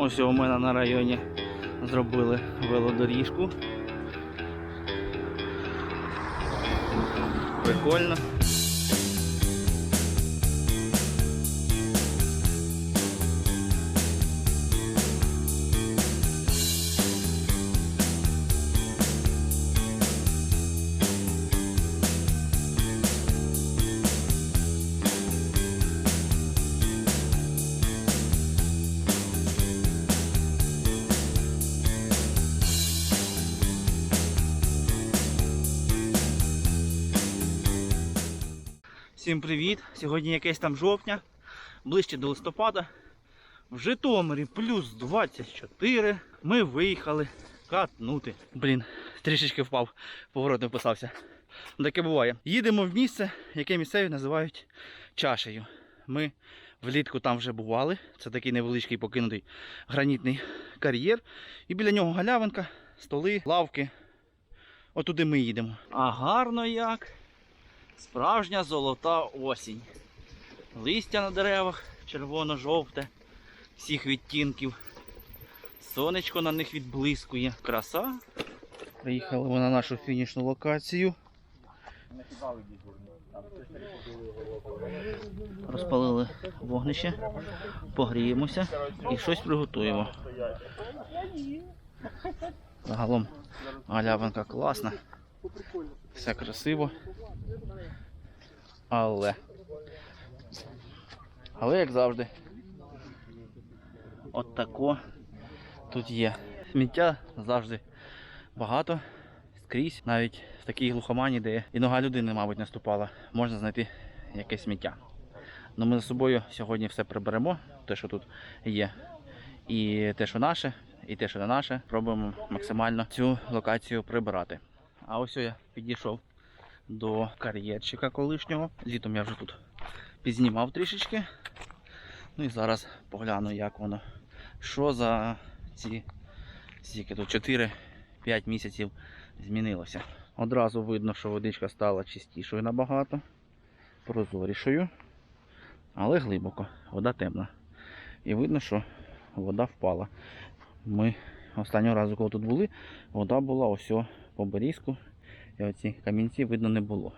Ось у мене на районі зробили велодоріжку. Прикольно. Всім привіт! Сьогодні якесь там жовтня, ближче до листопада. В Житомирі плюс 24. Ми виїхали катнути. Блін, трішечки впав, поворот не вписався. Таке буває. Їдемо в місце, яке місцеві називають чашею. Ми влітку там вже бували. Це такий невеличкий покинутий гранітний кар'єр. І біля нього галявинка, столи, лавки. Отуди ми їдемо. А гарно як. Справжня золота осінь. Листя на деревах червоно-жовте, всіх відтінків. Сонечко на них відблискує. Краса. Приїхали ми на нашу фінішну локацію. Розпалили вогнище, погріємося і щось приготуємо. Загалом галявинка класна. Все красиво. Але. Але як завжди. От тако тут є. Сміття завжди багато, скрізь, навіть в такій глухомані, де і нога людини, мабуть, не ступала, можна знайти якесь сміття. Ну ми за собою сьогодні все приберемо, те, що тут є. І те, що наше, і те, що не наше, пробуємо максимально цю локацію прибирати. А ось я підійшов до кар'єрчика колишнього. Літом я вже тут підзнімав трішечки. Ну і зараз погляну, як воно. Що за ці скільки тут 4-5 місяців змінилося. Одразу видно, що водичка стала чистішою набагато, прозорішою, але глибоко, вода темна. І видно, що вода впала. Ми останнього разу, коли тут були, вода була ось по берізку. І оці камінці видно не було.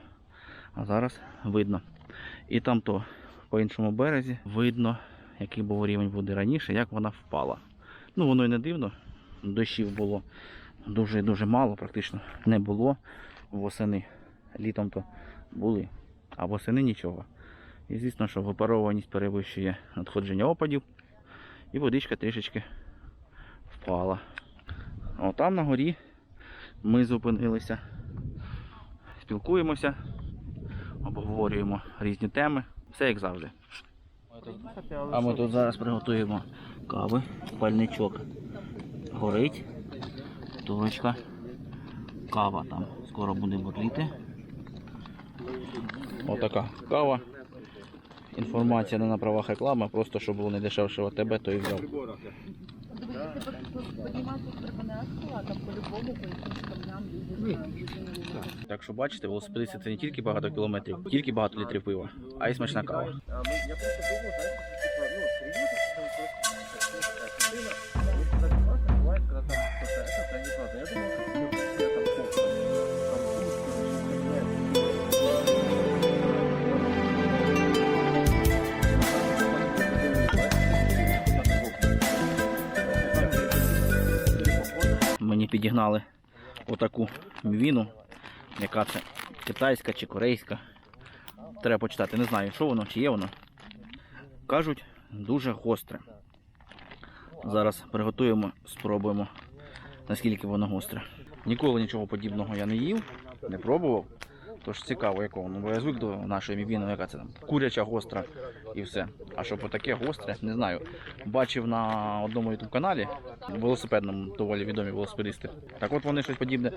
А зараз видно. І там то по іншому березі видно, який був рівень води раніше, як вона впала. Ну воно і не дивно. Дощів було дуже дуже мало, практично не було восени. Літом то були, а восени нічого. І звісно, що випарованість перевищує надходження опадів. І водичка трішечки впала. О, там на горі ми зупинилися, спілкуємося, обговорюємо різні теми. Все як завжди. А ми тут зараз приготуємо кави, пальничок горить, турочка, кава там скоро буде бурліти. Отака кава. Інформація не на правах реклами, просто щоб було не дешевше в тебе, то і взяв. Так що бачите, велосипедисти це не тільки багато кілометрів, тільки багато літрів пива, а й смачна кава. Мені отаку мівіну, яка це китайська чи корейська. Треба почитати, не знаю, що воно, чи є воно. Кажуть, дуже гостре. Зараз приготуємо, спробуємо, наскільки воно гостре. Ніколи нічого подібного я не їв, не пробував. Тож цікаво, якого. Ну, бо я звик до нашої мівіни, яка це там куряча гостра і все. А щоб отаке гостре, не знаю. Бачив на одному ютуб каналі велосипедному, доволі відомі велосипедисти. Так от вони щось подібне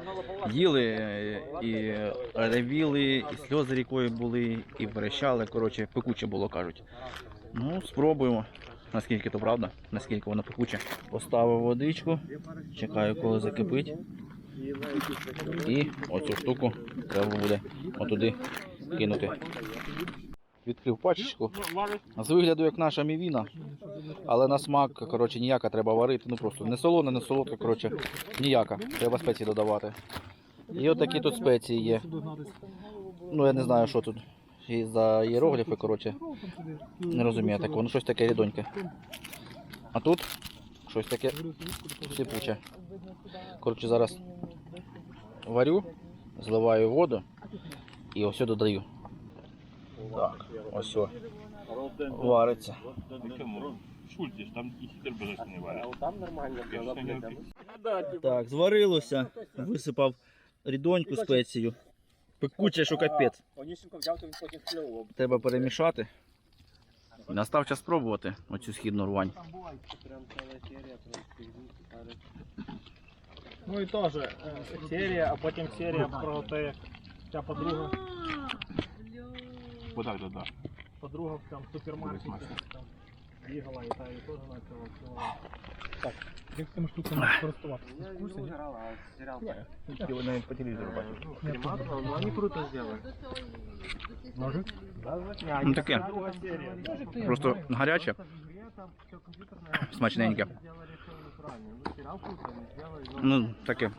їли е, і ревіли, і сльози рікою були, і верещали. Коротше, пекуче було, кажуть. Ну, спробуємо. Наскільки то правда, наскільки воно пекуче. Поставив водичку, чекаю, коли закипить. І оцю штуку треба буде отуди кинути. Відкрив пачечку. З вигляду як наша мівіна, але на смак, коротше, ніяка треба варити. Ну просто не солона, не солодка, коротше, ніяка. Треба спеції додавати. І от такі тут спеції є. Ну я не знаю, що тут. І за іерогліфи, коротше. Не розумію такого. Ну щось таке рідоньке. А тут щось таке сипуче. Коротше, зараз варю, зливаю воду і ось додаю. Так, ось вариться. Шульті ж там. Там нормально. Так, зварилося, висипав рідоньку спецію. Пекуче, що капець. Треба перемішати. Настав час спробувати оцю східну рвань. Ну і теж е, серія, а потім серія про те, як ця подруга, Отак, так, так. подруга там в супермаркеті там бігала і та і теж почала впливати. Так, як цими штуками користуватися? Я не грала, а серіал. Я навіть по телевізору бачив. Крематор, ну вони круто зробили. Може? Ну таке, Друга серія. просто гаряче, смачненьке. Ну, таке.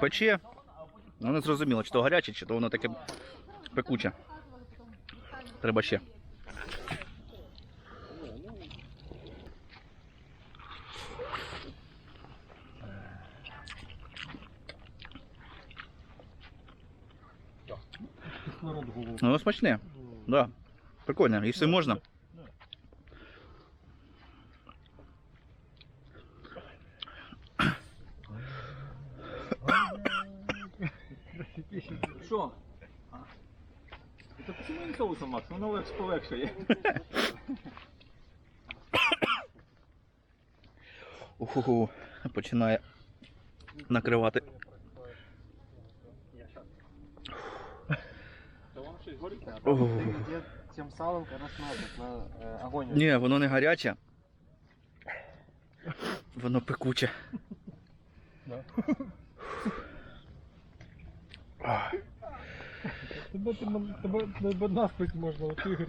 Пече. Ну, не зрозуміло, чи то гаряче, чи то воно таке пекуче. Треба ще. Ну, смачне. Да. Прикольно, їсти можна. Що? Це почему не соусом, Макс? Воно легше полегше є. Уху, починає накривати. Тим салом, короче, на огонь. Ні, воно не гаряче. Воно пекуче. Тебе, тебе, тебе, тебе наспить можна, от Ігор.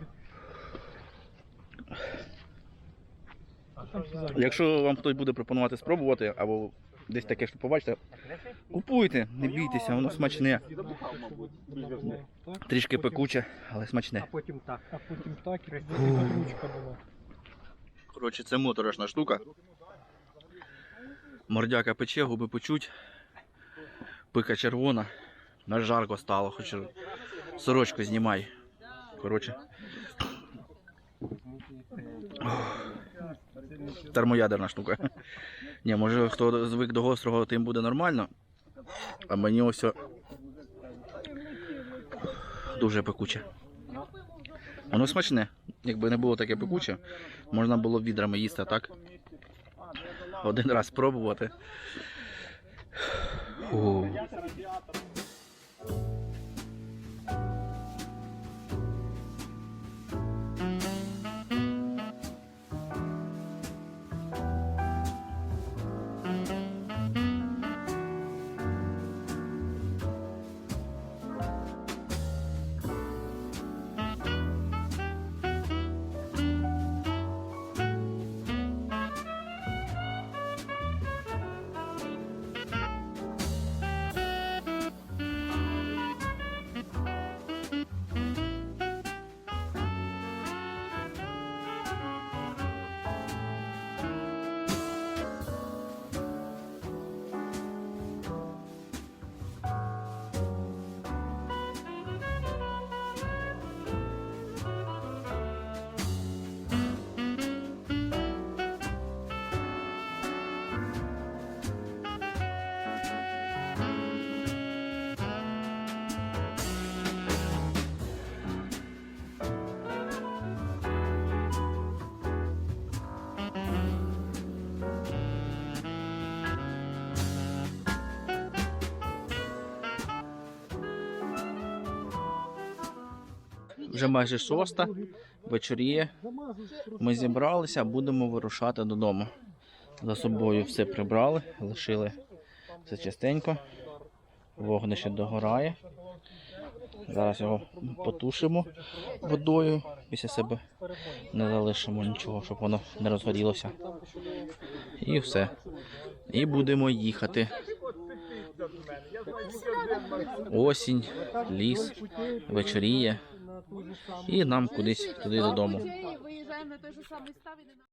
А. Якщо вам хтось буде пропонувати спробувати, або десь таке, що побачите, купуйте, не бійтеся, воно смачне. Трішки пекуче, але смачне. потім так. А потім так, і ручка була. Коротше, це моторошна штука. Мордяка пече, губи печуть. Пика червона. На жарко стало, хоч сорочку знімай. Коротше. Термоядерна штука. Ні, може хто звик до гострого, тим буде нормально. А мені ось дуже пекуче. Воно смачне. Якби не було таке пекуче, можна було відрами їсти, а так? Один раз спробувати. Вже майже шоста, вечоріє. Ми зібралися, будемо вирушати додому. За собою все прибрали, лишили все частенько. Вогнище догорає. Зараз його потушимо водою. Після себе не залишимо нічого, щоб воно не розгорілося. І все. І будемо їхати. Осінь, ліс, вечоріє. І нам кудись туди додому.